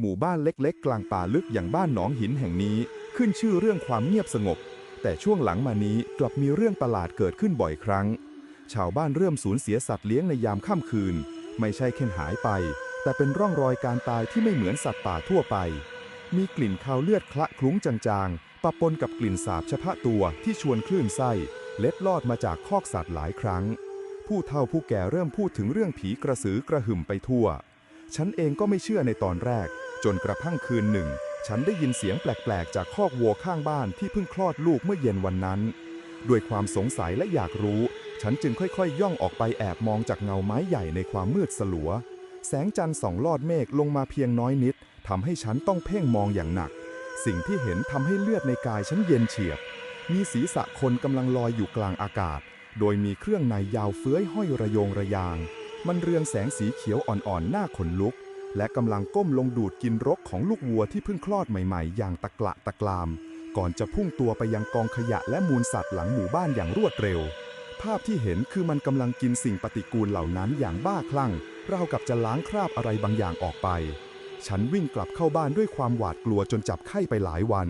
หมู่บ้านเล็กๆ กลางป่าลึกอย่างบ้านหนองหินแห่งนี้ ขึ้นชื่อเรื่องความเงียบสงบ แต่ช่วงหลังมานี้กลับมีเรื่องประหลาดเกิดขึ้นบ่อยครั้ง ชาวบ้านเริ่มสูญเสียสัตว์เลี้ยงในยามค่ำคืน ไม่ใช่แค่หายไป แต่เป็นร่องรอยการตายที่ไม่เหมือนสัตว์ป่าทั่วไป มีกลิ่นคาวเลือดคละคลุ้งจางๆปะปนกับกลิ่นสาบเฉพาะตัวที่ชวนคลื่นไส้เล็ดลอดมาจากคอกสัตว์หลายครั้ง ผู้เฒ่าผู้แก่เริ่มพูดถึงเรื่องผีกระสือกระหึ่มไปทั่ว ฉันเองก็ไม่เชื่อในตอนแรก จนกระทั่งคืนหนึ่ง ฉันได้ยินเสียงแปลก ๆ จากคอกวัวข้างบ้านที่เพิ่งคลอดลูกเมื่อเย็นวันนั้น ด้วยความสงสัยและอยากรู้ ฉันจึงค่อยๆ ย่องออกไปแอบมองจากเงาไม้ใหญ่ในความมืดสลัว แสงจันทร์ส่องลอดเมฆลงมาเพียงน้อยนิดทำให้ฉันต้องเพ่งมองอย่างหนัก สิ่งที่เห็นทำให้เลือดในกายฉันเย็นเฉียบ มีศีรษะคนกำลังลอยอยู่กลางอากาศ โดยมีเครื่องในยาวเฟื้อยห้อยระโยงระยาง มันเรืองแสงสีเขียวอ่อนๆหน้าขนลุก และกำลังก้มลงดูดกินรกของลูกวัวที่เพิ่งคลอดใหม่ๆ อย่างตะกละตะกราม ก่อนจะพุ่งตัวไปยังกองขยะและมูลสัตว์หลังหมู่บ้านอย่างรวดเร็ว ภาพที่เห็นคือมันกำลังกินสิ่งปฏิกูลเหล่านั้นอย่างบ้าคลั่งราวกับจะล้างคราบอะไรบางอย่างออกไป ฉันวิ่งกลับเข้าบ้านด้วยความหวาดกลัวจนจับไข้ไปหลายวัน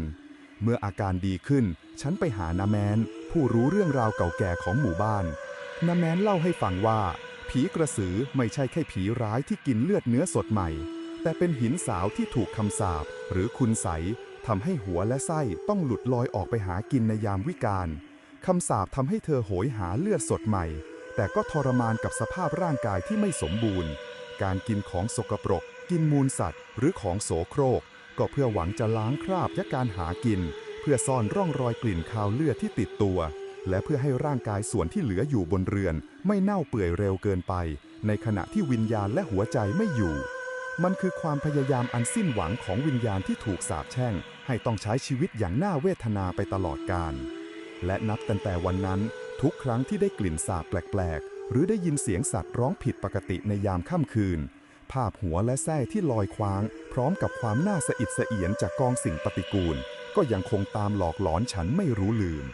เมื่ออาการดีขึ้น ฉันไปหานาแมน ผู้รู้เรื่องราวเก่าแก่ของหมู่บ้านนาแมนเล่าให้ฟังว่า ผีกระสือไม่ใช่แค่ผีร้ายที่กินเลือดเนื้อสดใหม่ แต่เป็นหินสาวที่ถูกคำสาปหรือคุณใสทำให้หัวและไส้ต้องหลุดลอยออกไปหากินในยามวิกาลคำสาปทำให้เธอโหยหาเลือดสดใหม่ แต่ก็ทรมานกับสภาพร่างกายที่ไม่สมบูรณ์ การกินของสกปรก กินมูลสัตว์ หรือของโสโครก ก็เพื่อหวังจะล้างคราบและการหากิน เพื่อซ่อนร่องรอยกลิ่นคาวเลือดที่ติดตัว และเพื่อให้ร่างกายส่วนที่เหลืออยู่บนเรือน ไม่เน่าเปื่อยเร็วเกินไป ในขณะที่วิญญาณและหัวใจไม่อยู่ มันคือความพยายามอันสิ้นหวังของวิญญาณที่ถูกสาปแช่ง ให้ต้องใช้ชีวิตอย่างน่าเวทนาไปตลอดกาลและนับตั้งแต่วันนั้นทุกครั้งที่ได้กลิ่นสาบแปลกๆ หรือได้ยินเสียงสัตว์ร้องผิดปกติในยามค่ำคืน ภาพหัวและแส้ที่ลอยคว้าง พร้อมกับความน่าสะอิดสะเอียนจากกองสิ่งปฏิกูล ก็ยังคงตามหลอกหลอนฉันไม่รู้ลืม